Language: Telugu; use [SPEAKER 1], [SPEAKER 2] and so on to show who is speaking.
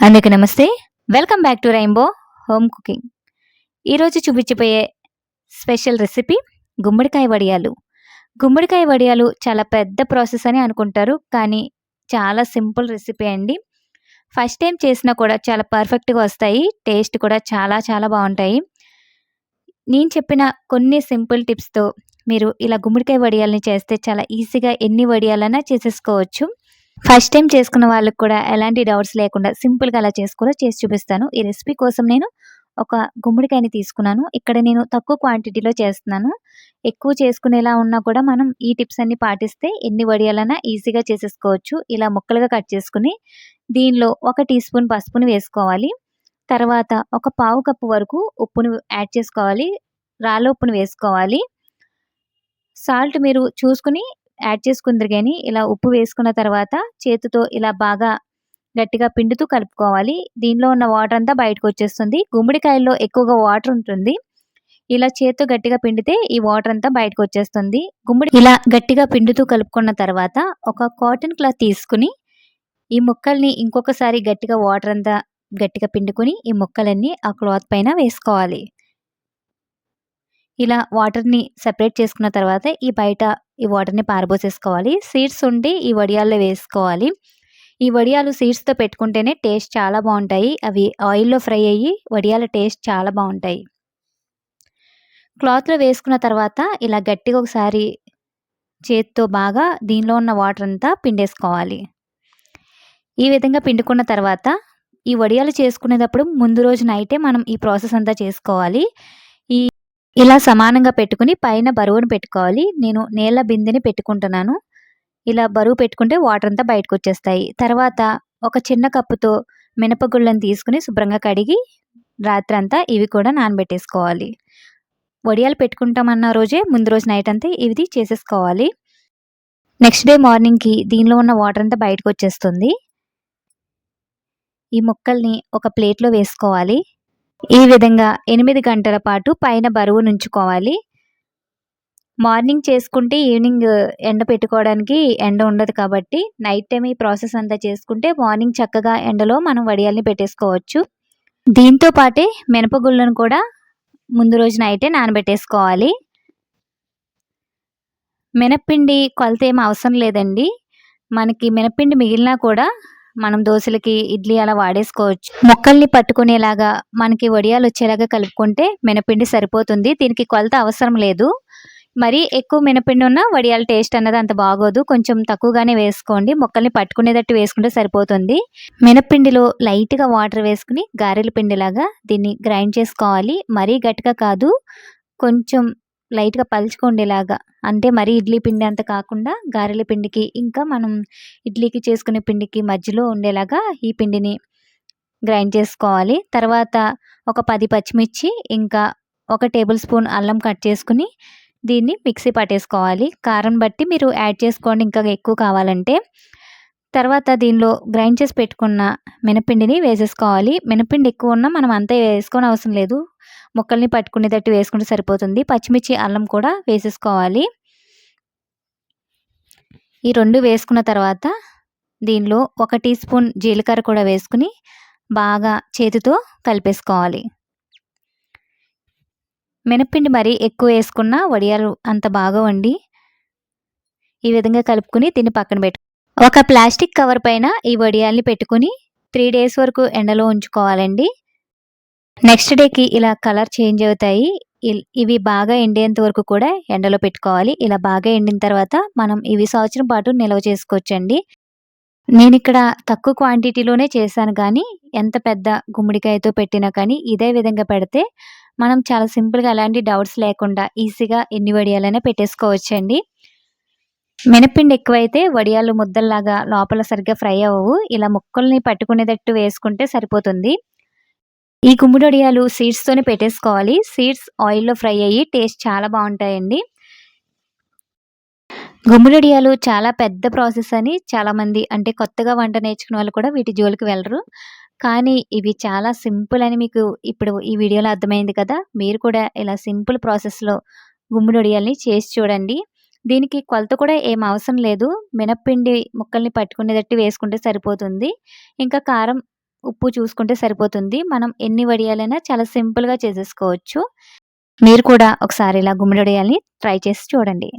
[SPEAKER 1] అందుకే నమస్తే. Welcome back to rainbow home cooking ఈరోజు చూపించిపోయే స్పెషల్ రెసిపీ గుమ్మడికాయ వడియాలు. గుమ్మడికాయ వడియాలు చాలా పెద్ద ప్రాసెస్ అని అనుకుంటారు కానీ చాలా సింపుల్ రెసిపీ అండి. ఫస్ట్ టైం చేసినా కూడా చాలా పర్ఫెక్ట్గా వస్తాయి టేస్ట్ కూడా చాలా చాలా బాగుంటాయి. నేను చెప్పిన కొన్ని సింపుల్ టిప్స్తో మీరు ఇలా గుమ్మడికాయ వడియాలని చేస్తే చాలా ఈజీగా ఎన్ని వడియాలన్నా చేసేసుకోవచ్చు. ఫస్ట్ టైం చేసుకున్న వాళ్ళకి కూడా ఎలాంటి డౌట్స్ లేకుండా సింపుల్గా అలా చేసుకోవాలో చేసి చూపిస్తాను. ఈ రెసిపీ కోసం నేను ఒక గుమ్మడికాయని తీసుకున్నాను. ఇక్కడ నేను తక్కువ క్వాంటిటీలో చేస్తున్నాను. ఎక్కువ చేసుకునేలా ఉన్నా కూడా మనం ఈ టిప్స్ అన్ని పాటిస్తే ఎన్ని వడియాలన్నా ఈజీగా చేసేసుకోవచ్చు. ఇలా ముక్కలుగా కట్ చేసుకుని దీనిలో ఒక టీ స్పూన్ పసుపుని వేసుకోవాలి. తర్వాత ఒక పావు కప్పు వరకు ఉప్పును యాడ్ చేసుకోవాలి. రాళ్ళ ఉప్పును వేసుకోవాలి. సాల్ట్ మీరు చూసుకుని యాడ్ చేసుకుందరు కానీ ఇలా ఉప్పు వేసుకున్న తర్వాత చేతితో ఇలా బాగా గట్టిగా పిండుతూ కలుపుకోవాలి. దీనిలో ఉన్న వాటర్ అంతా బయటకు వచ్చేస్తుంది. గుమ్మడికాయల్లో ఎక్కువగా వాటర్ ఉంటుంది. ఇలా చేతితో గట్టిగా పిండితే ఈ వాటర్ అంతా బయటకు వచ్చేస్తుంది. గుమ్మడి ఇలా గట్టిగా పిండుతూ కలుపుకున్న తర్వాత ఒక కాటన్ క్లాత్ తీసుకుని ఈ ముక్కల్ని ఇంకొకసారి గట్టిగా వాటర్ అంతా గట్టిగా పిండుకొని ఈ ముక్కలన్నీ ఆ క్లాత్ పైన వేసుకోవాలి. ఇలా వాటర్ని సెపరేట్ చేసుకున్న తర్వాత ఈ బయట ఈ వాటర్ని పారబోసేసుకోవాలి. సీడ్స్ ఉండి ఈ వడియాల్లో వేసుకోవాలి. ఈ వడియాలు సీడ్స్తో పెట్టుకుంటేనే టేస్ట్ చాలా బాగుంటాయి. అవి ఆయిల్లో ఫ్రై అయ్యి వడియాల టేస్ట్ చాలా బాగుంటాయి. క్లాత్లో వేసుకున్న తర్వాత ఇలా గట్టిగా ఒకసారి చేత్తో బాగా దీనిలో ఉన్న వాటర్ అంతా పిండేసుకోవాలి. ఈ విధంగా పిండుకున్న తర్వాత ఈ వడియాలు చేసుకునేటప్పుడు ముందు రోజు నైటే మనం ఈ ప్రాసెస్ అంతా చేసుకోవాలి. ఇలా సమానంగా పెట్టుకుని పైన బరువును పెట్టుకోవాలి. నేను నీళ్ళ బిందెని పెట్టుకుంటున్నాను. ఇలా బరువు పెట్టుకుంటే వాటర్ అంతా బయటకు వచ్చేస్తాయి తర్వాత ఒక చిన్న కప్పుతో మినపగుళ్ళని తీసుకుని శుభ్రంగా కడిగి రాత్రి అంతా ఇవి కూడా నానబెట్టేసుకోవాలి. వడియాలు పెట్టుకుంటామన్న రోజే ముందు రోజు నైట్ అంతా ఇవి చేసేసుకోవాలి. నెక్స్ట్ డే మార్నింగ్కి దీనిలో ఉన్న వాటర్ అంతా బయటకు వచ్చేస్తుంది ఈ ముక్కల్ని ఒక ప్లేట్లో వేసుకోవాలి. ఈ విధంగా ఎనిమిది గంటల పాటు పైన బరువు నుంచుకోవాలి. మార్నింగ్ చేసుకుంటే ఈవినింగ్ ఎండ పెట్టుకోవడానికి ఎండ ఉండదు కాబట్టి నైట్ టైం ఈ ప్రాసెస్ అంతా చేసుకుంటే మార్నింగ్ చక్కగా ఎండలో మనం వడియాల్ని పెట్టేసుకోవచ్చు. దీంతో పాటే మినపగుళ్ళను కూడా ముందు రోజు నైటే నానబెట్టేసుకోవాలి. మినప్పిండి కొలత ఏం అవసరం లేదండి. మనకి మినప్పిండి మిగిలినా కూడా మనం దోశలకి ఇడ్లీ అలా వాడేసుకోవచ్చు. మొక్కల్ని పట్టుకునేలాగా మనకి వడియాలు వచ్చేలాగా కలుపుకుంటే మినపిండి సరిపోతుంది. దీనికి కొలత అవసరం లేదు. మరి ఎక్కువ మినపిండి ఉన్న వడియాల టేస్ట్ అన్నది అంత బాగోదు. కొంచెం తక్కువగానే వేసుకోండి. మొక్కల్ని పట్టుకునేటట్టు వేసుకుంటే సరిపోతుంది. మినపిండిలో లైట్గా వాటర్ వేసుకుని గారెల పిండిలాగా దీన్ని గ్రైండ్ చేసుకోవాలి. మరీ గట్టిగా కాదు. కొంచెం లైట్గా పలుచుకోండేలాగా. అంటే మరీ ఇడ్లీ పిండి అంత కాకుండా గారెల పిండికి ఇంకా మనం ఇడ్లీకి చేసుకునే పిండికి మధ్యలో ఉండేలాగా ఈ పిండిని గ్రైండ్ చేసుకోవాలి. తర్వాత ఒక పది పచ్చిమిర్చి ఇంకా ఒక టేబుల్ స్పూన్ అల్లం కట్ చేసుకుని దీన్ని మిక్సీ పట్టేసుకోవాలి. కారం బట్టి మీరు యాడ్ చేసుకోండి. ఇంకా ఎక్కువ కావాలంటే తర్వాత దీనిలో గ్రైండ్ చేసి పెట్టుకున్న మినపిండిని వేసేసుకోవాలి. మినపిండి ఎక్కువ ఉన్నా మనం అంతే వేసుకొని అవసరం లేదు. ముక్కల్ని పట్టుకునేటట్టు వేసుకుంటే సరిపోతుంది. పచ్చిమిర్చి అల్లం కూడా వేసేసుకోవాలి. ఈ రెండు వేసుకున్న తర్వాత దీనిలో ఒక టీ స్పూన్ జీలకర్ర కూడా వేసుకుని బాగా చేతితో కలిపేసుకోవాలి. మినప్పిండి మరీ ఎక్కువ వేసుకున్న వడియాలు అంత బాగా వండి ఈ విధంగా కలుపుకుని దీన్ని పక్కన పెట్టు ఒక ప్లాస్టిక్ కవర్ పైన ఈ వడియాల్ని పెట్టుకుని త్రీ డేస్ వరకు ఎండలో ఉంచుకోవాలండి. నెక్స్ట్ డేకి ఇలా కలర్ చేంజ్ అవుతాయి. ఇవి బాగా ఎండేంత వరకు కూడా ఎండలో పెట్టుకోవాలి. ఇలా బాగా ఎండిన తర్వాత మనం ఇవి సంవత్సరం పాటు నిల్వ చేసుకోవచ్చండి. నేను ఇక్కడ తక్కువ క్వాంటిటీలోనే చేశాను కానీ ఎంత పెద్ద గుమ్మడికాయతో పెట్టినా కానీ ఇదే విధంగా పెడితే మనం చాలా సింపుల్గా అలాంటి డౌట్స్ లేకుండా ఈజీగా ఎన్ని వడియాలైనా పెట్టేసుకోవచ్చండి. మినపిండి ఎక్కువైతే వడియాలు ముద్దల్లాగా లోపల సరిగ్గా ఫ్రై అవ్వవు. ఇలా ముక్కల్ని పట్టుకునేటట్టు వేసుకుంటే సరిపోతుంది. ఈ గుమ్మడి వడియాలు సీడ్స్తోనే పెట్టేసుకోవాలి. సీడ్స్ ఆయిల్లో ఫ్రై అయ్యి టేస్ట్ చాలా బాగుంటాయండి. గుమ్మడియాలు చాలా పెద్ద ప్రాసెస్ అని చాలామంది అంటే కొత్తగా వంట నేర్చుకునే వాళ్ళు కూడా వీటి జోలికి వెళ్ళరు. కానీ ఇవి చాలా సింపుల్ అని మీకు ఇప్పుడు ఈ వీడియోలో అర్థమైంది కదా. మీరు కూడా ఇలా సింపుల్ ప్రాసెస్లో గుమ్మడి వడియాల్ని చేసి చూడండి. దీనికి కొలత కూడా ఏం అవసరం లేదు. మినప్పిండి ముక్కల్ని పట్టుకునేటట్టు వేసుకుంటే సరిపోతుంది. ఇంకా కారం ఉప్పు చూసుకుంటే సరిపోతుంది. మనం ఎన్ని వడియాలైనా చాలా సింపుల్గా చేసేసుకోవచ్చు. మీరు కూడా ఒకసారి ఇలా గుమ్మడి వడియాల్ని ట్రై చేసి చూడండి.